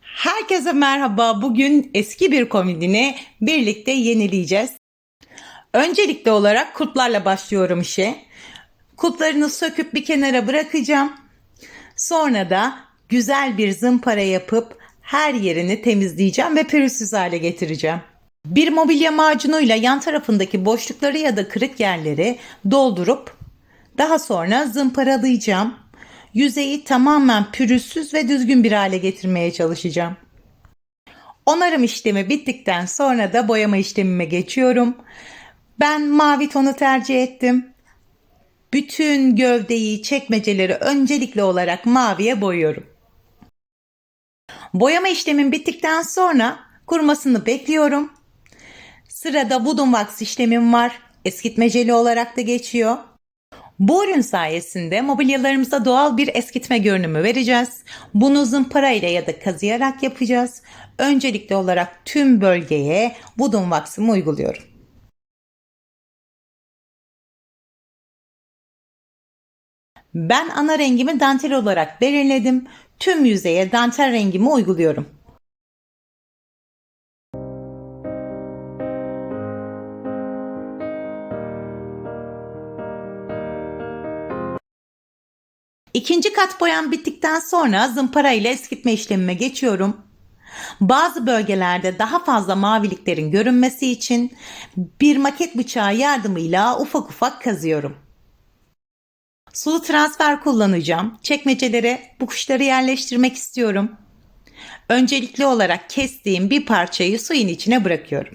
Herkese merhaba. Bugün eski bir komedini birlikte yenileyeceğiz. Öncelikli olarak kulplarla başlıyorum işe. Kulplarını söküp bir kenara bırakacağım. Sonra da güzel bir zımpara yapıp her yerini temizleyeceğim ve pürüzsüz hale getireceğim. Bir mobilya macunuyla yan tarafındaki boşlukları ya da kırık yerleri doldurup daha sonra zımparalayacağım. Yüzeyi tamamen pürüzsüz ve düzgün bir hale getirmeye çalışacağım. Onarım işlemi bittikten sonra da boyama işlemime geçiyorum. Ben mavi tonu tercih ettim. Bütün gövdeyi, çekmeceleri öncelikli olarak maviye boyuyorum. Boyama işlemim bittikten sonra kurumasını bekliyorum. Sırada Wooden Wax işlemim var. Eskitme jeli olarak da geçiyor. Bu ürün sayesinde mobilyalarımıza doğal bir eskitme görünümü vereceğiz. Bunu zımpara ile ya da kazıyarak yapacağız. Öncelikli olarak tüm bölgeye Wooden Wax'ımı uyguluyorum. Ben ana rengimi dantel olarak belirledim. Tüm yüzeye dantel rengimi uyguluyorum. İkinci kat boyam bittikten sonra zımpara ile eskitme işlemime geçiyorum. Bazı bölgelerde daha fazla maviliklerin görünmesi için bir maket bıçağı yardımıyla ufak ufak kazıyorum. Sulu transfer kullanacağım. Çekmecelere bu kuşları yerleştirmek istiyorum. Öncelikli olarak kestiğim bir parçayı suyun içine bırakıyorum.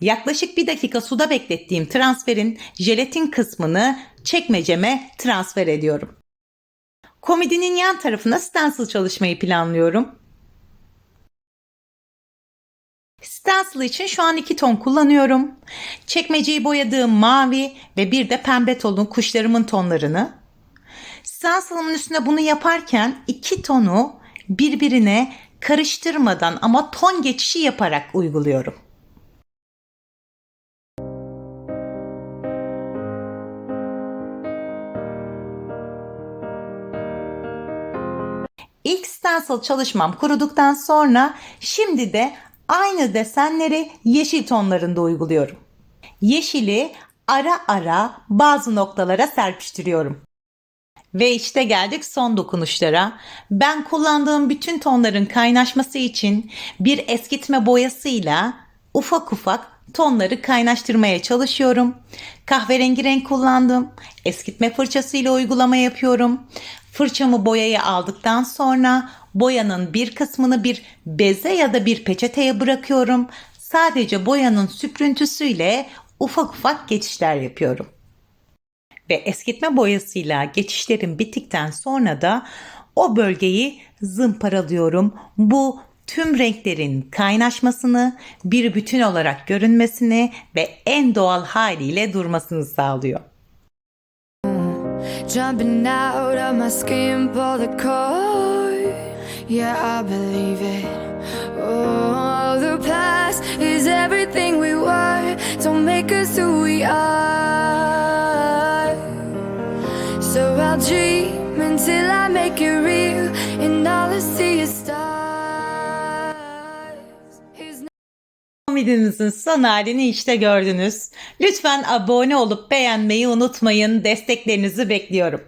Yaklaşık bir dakika suda beklettiğim transferin jelatin kısmını çekmeceme transfer ediyorum. Komedinin yan tarafına stencil çalışmayı planlıyorum. Stencil için şu an iki ton kullanıyorum. Çekmeceyi boyadığım mavi ve bir de pembe tonun kuşlarımın tonlarını. Stencil'ımın üstüne bunu yaparken iki tonu birbirine karıştırmadan ama ton geçişi yaparak uyguluyorum. İlk stencil çalışmam kuruduktan sonra şimdi de aynı desenleri yeşil tonlarında uyguluyorum. Yeşili ara ara bazı noktalara serpiştiriyorum. Ve işte geldik son dokunuşlara. Ben kullandığım bütün tonların kaynaşması için bir eskitme boyasıyla ufak ufak tonları kaynaştırmaya çalışıyorum. Kahverengi renk kullandım. Eskitme fırçasıyla uygulama yapıyorum. Fırçamı boyaya aldıktan sonra boyanın bir kısmını bir beze ya da bir peçeteye bırakıyorum. Sadece boyanın süprüntüsüyle ufak ufak geçişler yapıyorum. Ve eskitme boyasıyla geçişlerim bittikten sonra da o bölgeyi zımparalıyorum. Bu tüm renklerin kaynaşmasını, bir bütün olarak görünmesini ve en doğal haliyle durmasını sağlıyor. Jumping out of my skin, pull the cord. Yeah, I believe it. Oh, the past is everything we were. Don't make us who we are. So I'll dream until I make it real, and all I see is stars. Komedimizin son halini işte gördünüz. Lütfen abone olup beğenmeyi unutmayın. Desteklerinizi bekliyorum.